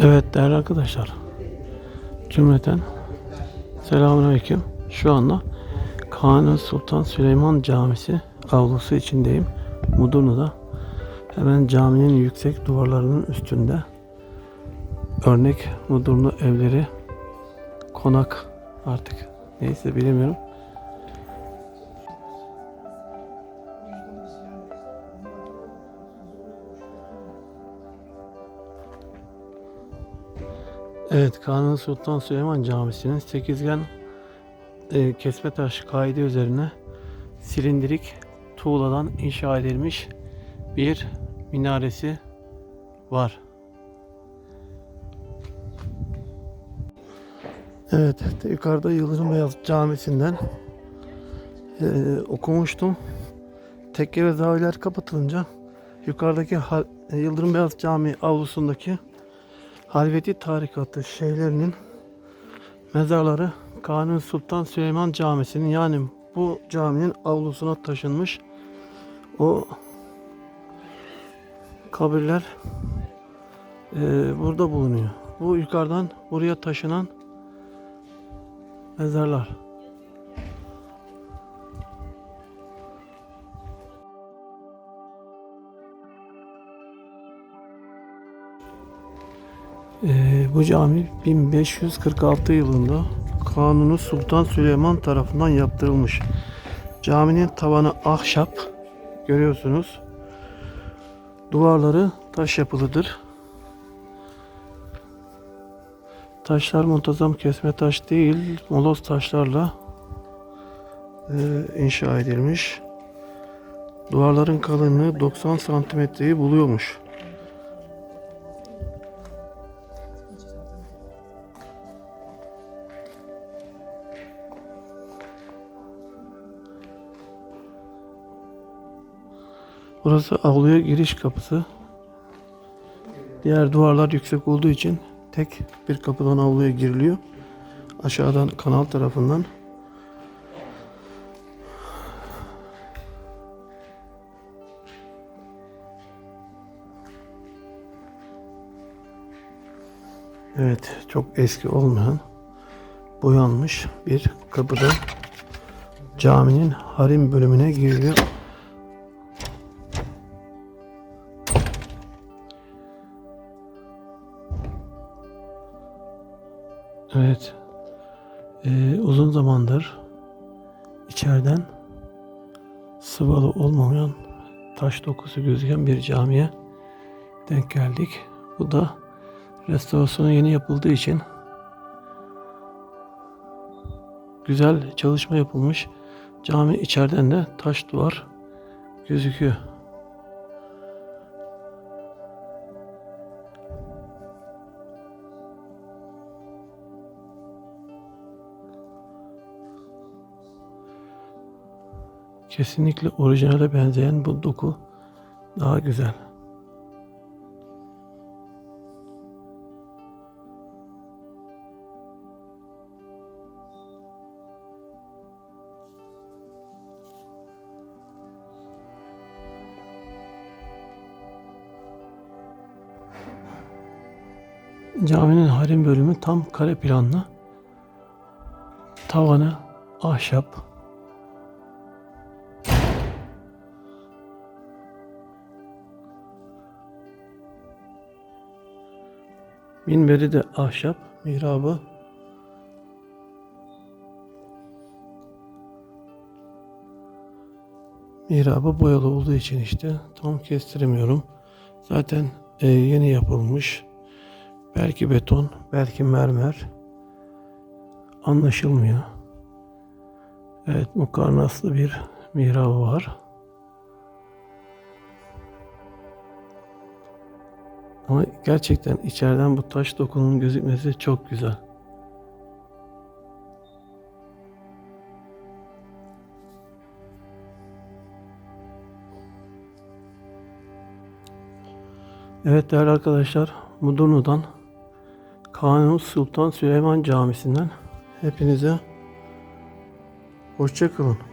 Değerli arkadaşlar, cümleten selamünaleyküm. Şu anda Kanuni Sultan Süleyman Camisi avlusu içindeyim. Mudurnu'da. Hemen caminin yüksek duvarlarının üstünde örnek Mudurnu evleri konak artık neyse bilemiyorum. Evet, Kanuni Sultan Süleyman Camisi'nin sekizgen e, kesme taş kaide üzerine silindirik tuğladan inşa edilmiş bir minaresi var. Evet, yukarıda Yıldırım Beyaz Camisi'nden e, okumuştum. Tekke ve zaviyeler kapatılınca yukarıdaki Yıldırım Beyaz Camii avlusundaki Halveti tarikatı şeylerinin mezarları Kanuni Sultan Süleyman Camisi'nin yani bu caminin avlusuna taşınmış o kabirler eee, burada bulunuyor. Bu yukarıdan buraya taşınan mezarlar. Ee, bu cami 1546 yılında Kanuni Sultan Süleyman tarafından yaptırılmış. Caminin tavanı ahşap görüyorsunuz. Duvarları taş yapılıdır. Taşlar muntazam kesme taş değil, moloz taşlarla e, inşa edilmiş. Duvarların kalınlığı 90 santimetreyi buluyormuş. Burası avluya giriş kapısı. Diğer duvarlar yüksek olduğu için tek bir kapıdan avluya giriliyor. Aşağıdan kanal tarafından. Evet, çok eski olmayan boyanmış bir kapıda caminin harim bölümüne giriliyor. Evet. Ee, uzun zamandır içeriden sıvalı olmayan taş dokusu gözüken bir camiye denk geldik. Bu da restorasyonu yeni yapıldığı için güzel çalışma yapılmış. Cami içeriden de taş duvar gözüküyor. Kesinlikle orijinale benzeyen bu doku daha güzel. Caminin harim bölümü tam kare planlı. Tavanı ahşap, Minberi de ahşap, mihrabı mihrabı boyalı olduğu için işte tam kestiremiyorum. Zaten e, yeni yapılmış. Belki beton, belki mermer. Anlaşılmıyor. Evet, mukarnaslı bir mihrabı var. Ama gerçekten içeriden bu taş dokunun gözükmesi çok güzel. Evet değerli arkadaşlar, Mudurnu'dan Kanuni Sultan Süleyman Camisi'nden hepinize hoşçakalın.